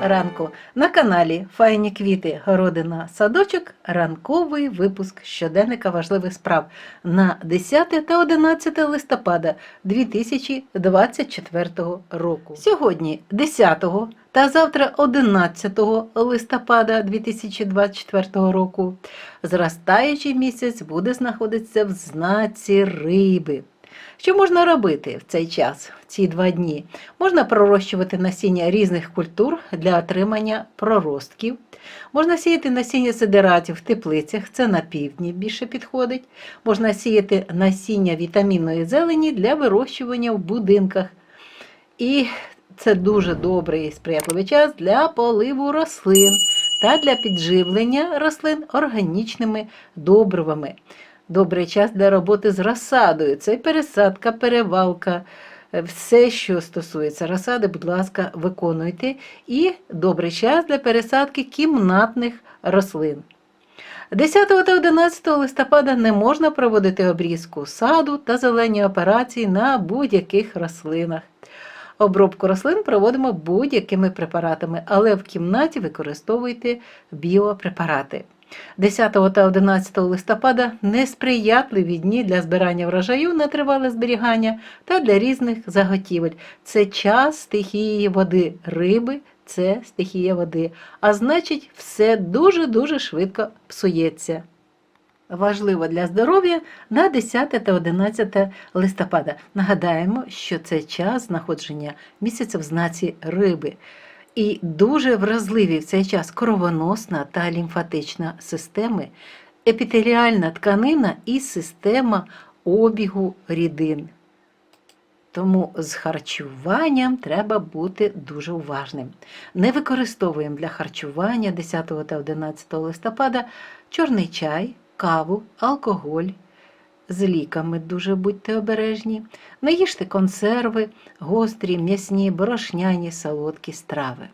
ранку на каналі Файні квіти, городина, садочок, ранковий випуск щоденника важливих справ на 10 та 11 листопада 2024 року. Сьогодні 10 та завтра 11 листопада 2024 року зростаючий місяць буде знаходитися в знаці риби. Що можна робити в цей час, в ці два дні? Можна пророщувати насіння різних культур для отримання проростків. Можна сіяти насіння сидератів в теплицях, це на півдні більше підходить. Можна сіяти насіння вітамінної зелені для вирощування в будинках. І це дуже добрий сприятливий час для поливу рослин та для підживлення рослин органічними добривами. Добрий час для роботи з розсадою. Це пересадка, перевалка, е, все, що стосується розсади, будь ласка, виконуйте. І добрий час для пересадки кімнатних рослин. 10 та 11 листопада не можна проводити обрізку саду та зелені операції на будь-яких рослинах. Обробку рослин проводимо будь-якими препаратами, але в кімнаті використовуйте біопрепарати. 10 та 11 листопада несприятливі дні для збирання врожаю на тривале зберігання та для різних заготівель. Це час стихії води, риби це стихія води, а значить, все дуже-дуже швидко псується. Важливо для здоров'я на 10 та 11 листопада. Нагадаємо, що це час знаходження місяця в знаці риби. І дуже вразливі в цей час кровоносна та лімфатична системи, епітеліальна тканина і система обігу рідин. Тому з харчуванням треба бути дуже уважним. Не використовуємо для харчування 10 та 11 листопада чорний чай, каву, алкоголь. З ліками дуже будьте обережні. Не їжте консерви, гострі, м'ясні, борошняні, солодкі страви.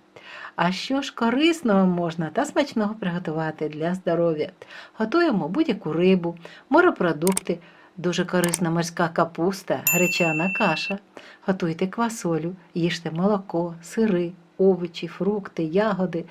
А що ж корисного можна та смачного приготувати для здоров'я? Готуємо будь-яку рибу, морепродукти, дуже корисна морська капуста, гречана каша. Готуйте квасолю, їжте молоко, сири, овочі, фрукти, ягоди,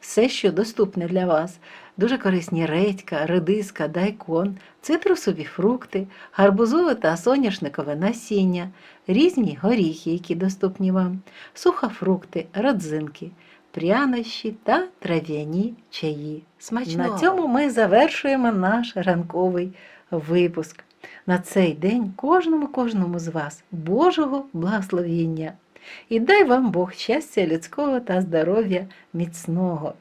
все, що доступне для вас. Дуже корисні редька, редиска, дайкон, цитрусові фрукти, гарбузове та соняшникове насіння, різні горіхи, які доступні вам, сухофрукти, родзинки, прянощі та трав'яні чаї. Смачного! На цьому ми завершуємо наш ранковий випуск. На цей день кожному кожному з вас Божого благословіння. І дай вам Бог щастя людського та здоров'я міцного,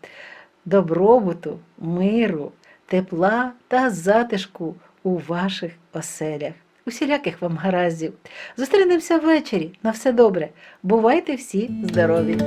добробуту, миру, тепла та затишку у ваших оселях. Усіляких вам гараздів. Зустрінемося ввечері. На все добре. Бувайте всі здорові!